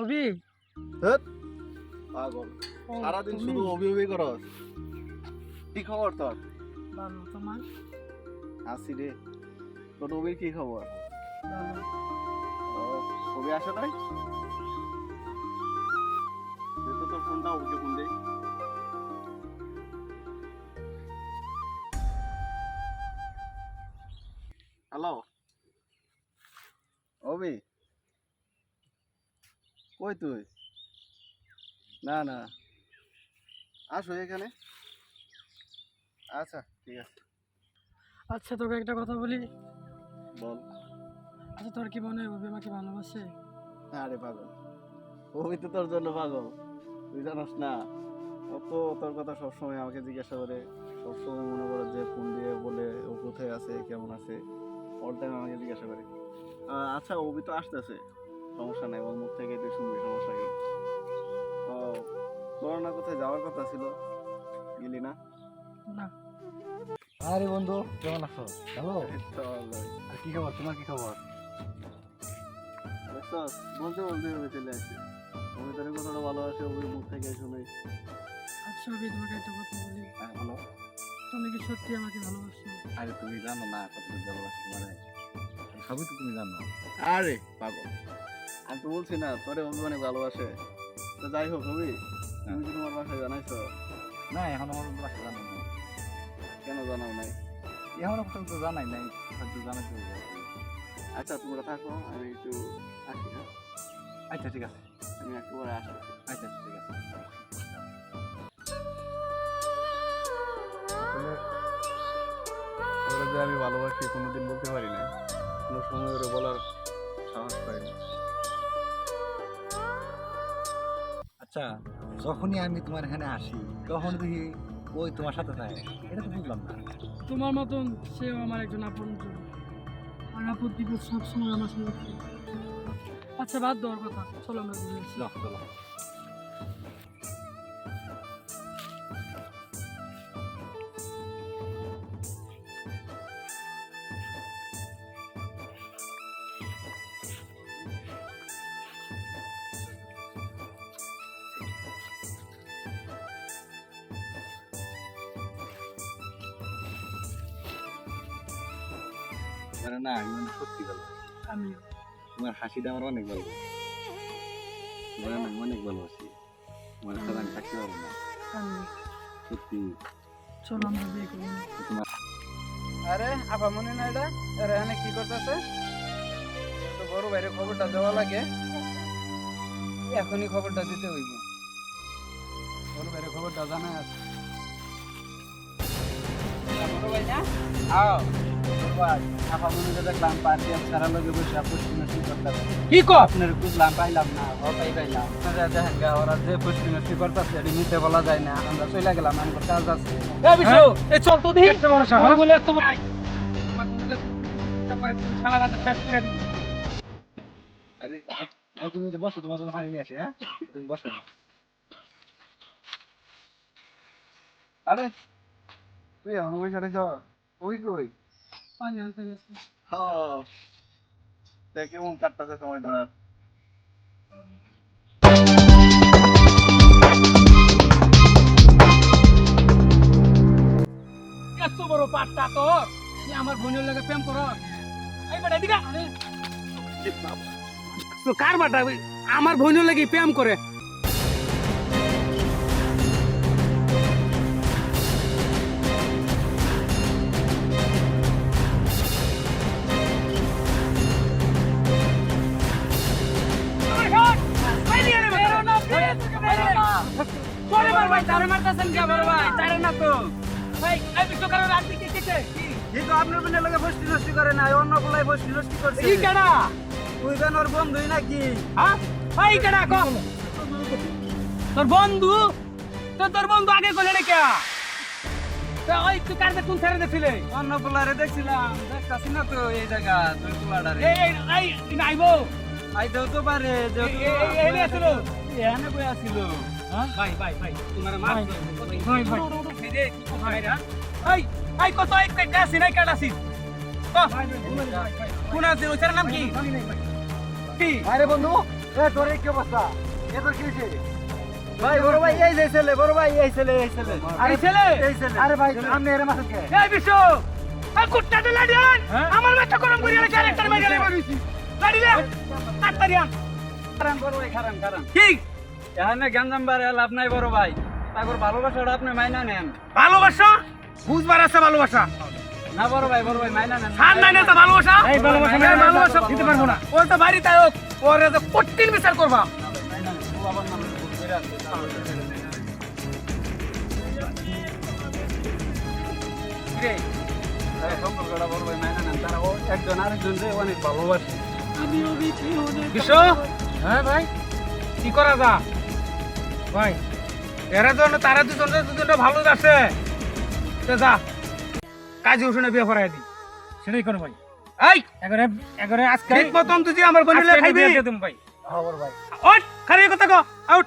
অভি পাগল সারাদিন শুধু অভি অভি করস। কি খবর তোর? ভালো তোমার? আসি রে। তোর অভির কি খবর? অভি আসে নাই? তো তোর ফোনটা অভিকে ফোন দেই কই তুই? না না। আসো এখানে। আচ্ছা ঠিক আছে। আচ্ছা তোকে একটা কথা বলি। বল। আচ্ছা তোর কি মনে হয় আমাকে ভালোবাসে? আরে পাগল। অভি তো তোর জন্য পাগল। তুই জানোস না ও তো তোর কথা সবসময় আমাকে জিজ্ঞাসা করে। সবসময় মনে করে যে ফোন দিয়ে বলে ও কোথায় আছে কেমন আছে? অল টাইম আমাকে জিজ্ঞাসা করে। আচ্ছা অভি তো আসতেছে। সমস্যা নাই ওর মুখ থেকে তুই শুনবি সমস্যা কি? ও তোর না কোথায় যাওয়ার কথা ছিল গেলি না? না। আরে বন্ধু কেমন আছো? হ্যালো চল আর কি খবর? তোমার কি খবর? বলতে বলতে অভি চলে আসছে অভি তোর কথাটা ভালোবাসে অভির মুখ থেকে শুনে। আচ্ছা অভি তোমাকে একটা কথা বলি। হ্যাঁ বলো তুমি কি সত্যি আমাকে ভালোবাসো? আরে তুমি জানো না কতদিন ভালোবাসি মানে? সবই তো তুমি জানো। আরে পাগল। আমি তো বলছি না তোরে অভি অনেক ভালোবাসে। তো যাই হোক অভি তুমি কি তোমার বাসায় জানাইছো? না এখন আমার বাসা জানাই না কেন জানাও নাই? এখনও পর্যন্ত জানাই নাই হয়তো জানাতে। আচ্ছা তোমরা থাকো আমি একটু আসি হ্যাঁ? আচ্ছা ঠিক আছে। আমি একটু পরে আসব আচ্ছা ঠিক আছে। যে আমি ভালোবাসি কোনোদিন বলতে পারি না কোনো সময় ওরা বলার সাহস পাই না আচ্ছা যখনই আমি তোমার এখানে আসি তখন দেখি ওই তোমার সাথে থাকে এটা তো বুঝলাম না। তোমার মতন সেও আমার একজন আপন আর আপদ বিপদ সবসময় আমার সঙ্গে আচ্ছা বাদ দেওয়ার কথা। চলো আমরা চলো। মানে না আমি মানে সত্যি ভালো আমি তোমার হাসিটা আমার অনেক ভালো তোমার আমি অনেক ভালোবাসি তোমার সাথে আমি থাকতে পারব না। সত্যি। চলো আমরা বিয়ে করি তোমার আরে আপা মনে না এটা? আরে এখানে কি করতেছে? তো বড় ভাইরে খবরটা দেওয়া লাগে। এখনই খবরটা দিতে হইব। বড় ভাইরে খবরটা জানা আছে। বড় ভাই না? আও। ভাই কি কো? আপনার খুঁজলাম পাইলাম না ও পাই পাইলাম। আপনারা দেখেন গা ওরা যে পুষ্টি নষ্টি করতেছে এটি মিথ্যে বলা যায় না। আমরা চলে গেলাম আমার কাজ আছে। এ বিশু এই চল তো দেখি। একটা বলে এত বড় তুমি বসো তোমার জন্য পানি নিয়ে আসি হ্যাঁ? তুমি বসো। আরে তুই এখন ওই সাথে যাও ওই কই? পানি আনতে গেছে দেখ কেমন কাটতেছে সময় ধরা এত বড় পাটটা তো তুই আমার বোনের লাগে প্রেম করো। এই বেটা এদিকে তো কার বাটা? আমার বোনের লাগে প্রেম করে। মারতেছেন কে বড় ভাই তারে না তো ভাই এই বিশ্বকাপের রাত্রি কে কেটে কিন্তু আপনার বোনের লগে বসতি নষ্টি করে নাই অন্য পোলাই বসতি নষ্টি করছে কি কেডা তুই ওর বন্ধুই নাকি হ্যাঁ ভাই কেডা কম তোর বন্ধু তো তোর বন্ধু আগে কইলে রে কে তো ওই তুই কারতে কোন ছেড়ে দিছিলে অন্য পোলারে দেখছিলাম দেখতাছি না তো এই জায়গা তুই পোলাডারে এই এই আইতেও তো পারে যে এই এই এই এখানে বই আসিল ভাই ভাই ভাই তোমার মা ভাই ভাই রে কি ভাই রা এই এই কত এক কে কাছে নাই কাটাছি কোন আছে? ওটার নাম কি? কি? আরে বন্ধু এ তোর কি অবস্থা? এ তোর কি হয়েছে? ভাই বড় ভাই এই যে ছেলে বড় ভাই এই ছেলে এই ছেলে। আরে ছেলে? এই ছেলে। আরে ভাই আপনি এর মাসে কে? এই বিশ্ব! এই কুত্তাটা লাড়ি আন! আমার মাথা গরম করে এনে ক্যারেক্টার মেরে গেলে বলিছি লাড়ি দে! তাড়াতাড়ি আন। খারান বড় ভাই খারান খারান কি? এখানে গঞ্জাম বারে লাভ নাই বড় ভাই। তারপর ভালোবাসাটা আপনি মাইনা নেন। ভালোবাসা? বুঝবার আছে ভালোবাসা। না বড় ভাই বড় ভাই মাইনা নেন। সার নাই না তো ভালোবাসা? এই ভালোবাসা এই নাই, ভালোবাসা দিতে পারব না। ওই তো বাড়িতে হোক ওর তো কঠিন বিচার করবা। মাইনা নেন ও আবার নাম ভুল করে আছে রে এই সম্পর্কটা বড় ভাই মাইনা নেন। তারা ও একজন আরেকজন যে অনেক ভালোবাসে। বিশ্ব? হ্যাঁ ভাই কি করা যা ভাই এরা তো তারা দুজন দুজনটা ভালো আছে। তো যা কাজে উঠে বিয়ে করাই দি সেটাই করো ভাই? এই এগারে এগারে আজকে ঠিক মতন তুই আমার বনিলে খাইবি। ভাই। ওট খালি কথা কো আউট।